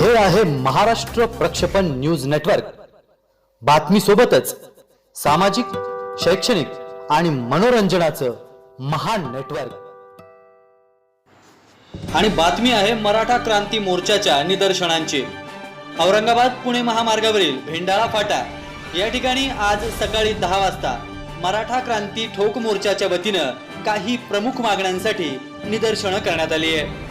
हे आहे महाराष्ट्र प्रक्षेपण न्यूज नेटवर्क. बातमी सोबतच सामाजिक शैक्षणिक आणि मनोरंजनाचं महान नेटवर्क. आणि बातमी आहे मराठा क्रांती मोर्चाच्या निदर्शनांची. औरंगाबाद पुणे महामार्गावरील भेंडाळा फाटा. या ठिकाणी आज सकाळी दहा वाजता मराठा क्रांती ठोक मोर्चाच्या वतीनं काही प्रमुख मागण्यांसाठी निदर्शनं करण्यात आली आहे.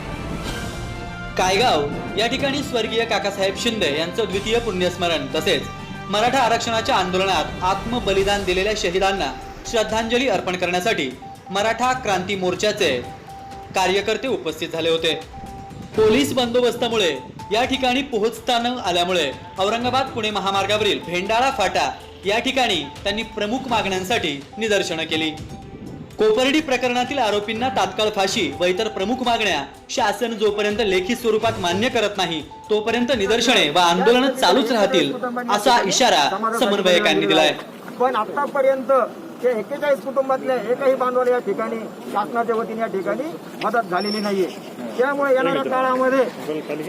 कायगाव या ठिकाणी स्वर्गीय काकासाहेब शिंदे यांचं द्वितीय पुण्यस्मरण तसेच मराठा आरक्षणाच्या आंदोलनात आत्मबलिदान दिलेल्या शहीदांना श्रद्धांजली अर्पण करण्यासाठी मराठा क्रांती मोर्चाचे कार्यकर्ते उपस्थित झाले होते. पोलीस बंदोबस्तामुळे या ठिकाणी पोहोचता न आल्यामुळे औरंगाबाद पुणे महामार्गावरील भेंडाळा फाटा या ठिकाणी त्यांनी प्रमुख मागण्यांसाठी निदर्शनं केली. कोपर्डी प्रकरणातील आरोपींना तात्काळ फाशी व इतर प्रमुख मागण्या शासन जोपर्यंत लेखी स्वरूपात मान्य करत नाही तोपर्यंत निदर्शने व आंदोलन चालूच राहतील असा इशारा समन्वयकांनी दिलाय. पण आतापर्यंत ते एक्केचाळीस कुटुंबातल्या एकही बांधवाला या ठिकाणी शासनाच्या वतीने या ठिकाणी मदत झालेली नाहीये. त्यामुळे येणाऱ्या काळामध्ये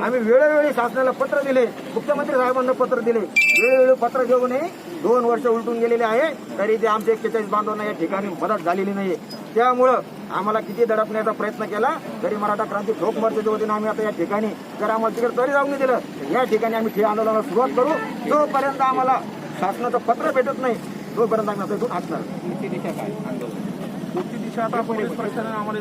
आम्ही वेळोवेळी शासनाला पत्र दिले मुख्यमंत्री साहेबांना पत्र दिले. वेळोवेळी पत्र घेऊनही दोन वर्ष उलटून गेलेले आहे. तरी ते आमच्या एक्केचाळीस बांधवांना या ठिकाणी मदत झालेली नाहीये. त्यामुळं आम्हाला किती दडपण्याचा प्रयत्न केला तरी मराठा क्रांती ठोक मोर्चाच्या वतीने आम्ही आता या ठिकाणी जर आम्हाला तिकडे तरी जाऊन नाही दिलं या ठिकाणी आम्ही ठिय आंदोलनाला सुरुवात करू. जोपर्यंत आम्हाला शासनाचं पत्र भेटत नाही तोपर्यंत आम्ही आता हटणार पुढची दिशा आता पोलीस प्रशासनाने आम्हाला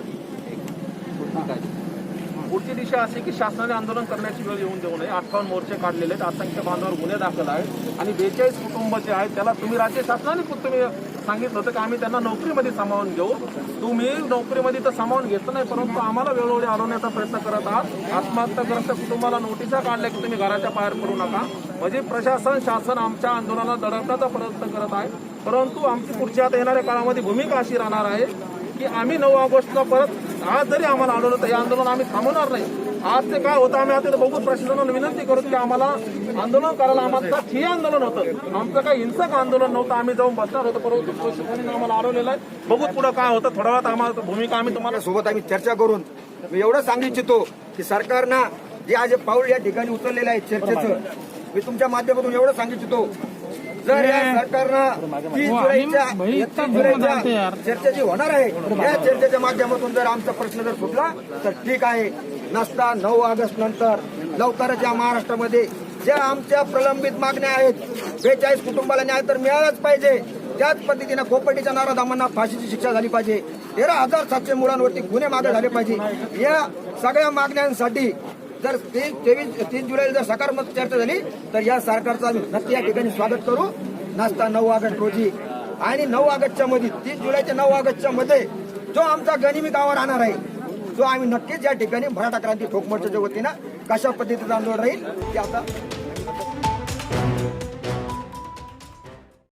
पुढची दिशा अशी की शासनाने आंदोलन करण्याची वेळ येऊन देऊ नये. अठ्ठावन्न मोर्चे काढलेले आहेत. असंख्य बांधावर गुन्हे दाखल आहेत. आणि बेचाळीस कुटुंब जे आहेत त्याला तुम्ही राज्य शासनाने तुम्ही सांगितलं होतं की आम्ही त्यांना नोकरीमध्ये सामावून घेऊ. तुम्ही नोकरीमध्ये तर सामावून घेतलं नाही परंतु आम्हाला वेळोवेळी अडवण्याचा प्रयत्न करत आहात. आत्महत्याग्रस्त कुटुंबाला नोटिसा काढल्या की तुम्ही घराच्या बाहेर पडू नका. म्हणजे प्रशासन शासन आमच्या आंदोलनाला दडवण्याचा प्रयत्न करत आहे. परंतु आमची पुढच्या आता येणाऱ्या काळामध्ये भूमिका अशी राहणार आहे की आम्ही नऊ ऑगस्टला परत आज जरी आम्हाला आढळलं तर हे आंदोलन आम्ही थांबवणार नाही. आज ते काय होतं आम्ही आता इथं बघू प्रशासनाला विनंती करू की आम्हाला आंदोलन करायला आम्हाला ठिय आंदोलन होतं. आमचं काही हिंसक आंदोलन नव्हतं आम्ही जाऊन बसणार होतो परंतु प्रशासनाने आम्हाला अडवलेलं आहे. बघू पुढं काय होतं थोड्या वेळात आम्हाला भूमिका आम्ही तुम्हाला सोबत आम्ही चर्चा करून मी एवढं सांगू इच्छितो की सरकारनं जे आज हे पाऊल या ठिकाणी उचललेलं आहे चर्चेचं मी तुमच्या माध्यमातून एवढं सांगू इच्छितो जर या सरकारनं तीस जुलैच्या एकतीस जुलैच्या चर्चा जी होणार आहे. या चर्चेच्या माध्यमातून जर आमचा प्रश्न जर सुटला तर ठीक आहे. नसता नऊ ऑगस्ट नंतर लवकरच या महाराष्ट्रामध्ये ज्या आमच्या प्रलंबित मागण्या आहेत बेचाळीस कुटुंबाला न्याय तर मिळालाच पाहिजे. त्याच पद्धतीनं खोपटीच्या नाराधामांना फाशीची शिक्षा झाली पाहिजे. तेरा हजार सातशे मुलांवरती गुन्हे मागे झाले पाहिजे. या सगळ्या मागण्यांसाठी जर ते तेवीस तीस जुलैला जर सकारात्मक चर्चा झाली तर या सरकारचं आम्ही नक्की या ठिकाणी स्वागत करू. नाचता नऊ ऑगस्ट रोजी. आणि नऊ ऑगस्टच्या मध्ये तीस जुलैच्या नऊ ऑगस्टच्या मध्ये जो आमचा गनिमी गावा राहणार आहे जो आम्ही नक्कीच या ठिकाणी मराठा क्रांती ठोक मोर्चाच्या वतीनं कशा पद्धतीचं आंदोलन राहील ते आता